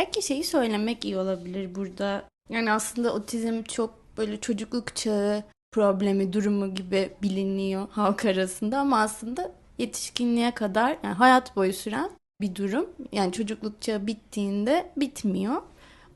belki şeyi söylemek iyi olabilir burada. Yani aslında otizm çok böyle çocukluk çağı problemi, durumu gibi biliniyor halk arasında ama aslında yetişkinliğe kadar yani hayat boyu süren bir durum. Yani çocukluk çağı bittiğinde bitmiyor.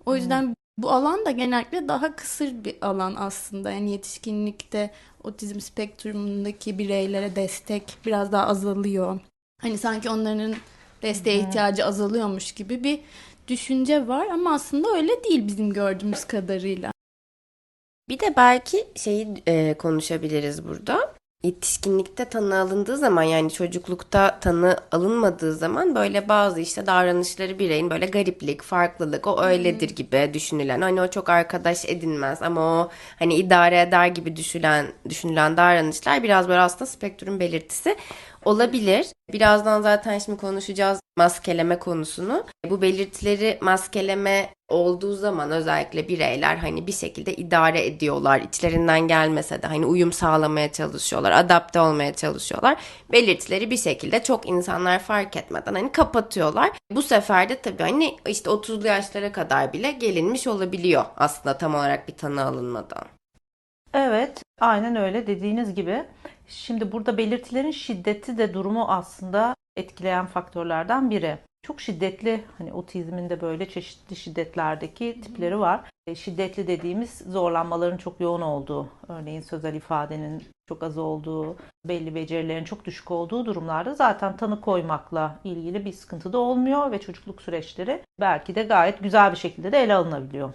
O yüzden bu alan da genellikle daha kısır bir alan aslında. Yani yetişkinlikte otizm spektrumundaki bireylere destek biraz daha azalıyor. Hani sanki onların desteğe ihtiyacı azalıyormuş gibi bir düşünce var ama aslında öyle değil bizim gördüğümüz kadarıyla. Bir de belki şeyi e, konuşabiliriz burada. Yetişkinlikte tanı alındığı zaman yani çocuklukta tanı alınmadığı zaman böyle bazı işte davranışları bireyin böyle gariplik, farklılık, o öyledir gibi düşünülen hani o çok arkadaş edinmez ama o hani idare eder gibi düşünülen düşünülen davranışlar biraz böyle aslında spektrum belirtisi olabilir. Birazdan zaten şimdi konuşacağız maskeleme konusunu. Bu belirtileri maskeleme olduğu zaman özellikle bireyler hani bir şekilde idare ediyorlar. İçlerinden gelmese de hani uyum sağlamaya çalışıyorlar, adapte olmaya çalışıyorlar. Belirtileri bir şekilde çok insanlar fark etmeden hani kapatıyorlar. Bu sefer de tabii hani işte 30'lu yaşlara kadar bile gelinmiş olabiliyor aslında tam olarak bir tanı alınmadan. Evet, aynen öyle dediğiniz gibi. Şimdi burada belirtilerin şiddeti de durumu aslında etkileyen faktörlerden biri. Çok şiddetli hani otizmin de böyle çeşitli şiddetlerdeki tipleri var. E, Şiddetli dediğimiz zorlanmaların çok yoğun olduğu, örneğin sözel ifadenin çok az olduğu, belli becerilerin çok düşük olduğu durumlarda zaten tanı koymakla ilgili bir sıkıntı da olmuyor ve çocukluk süreçleri belki de gayet güzel bir şekilde de ele alınabiliyor.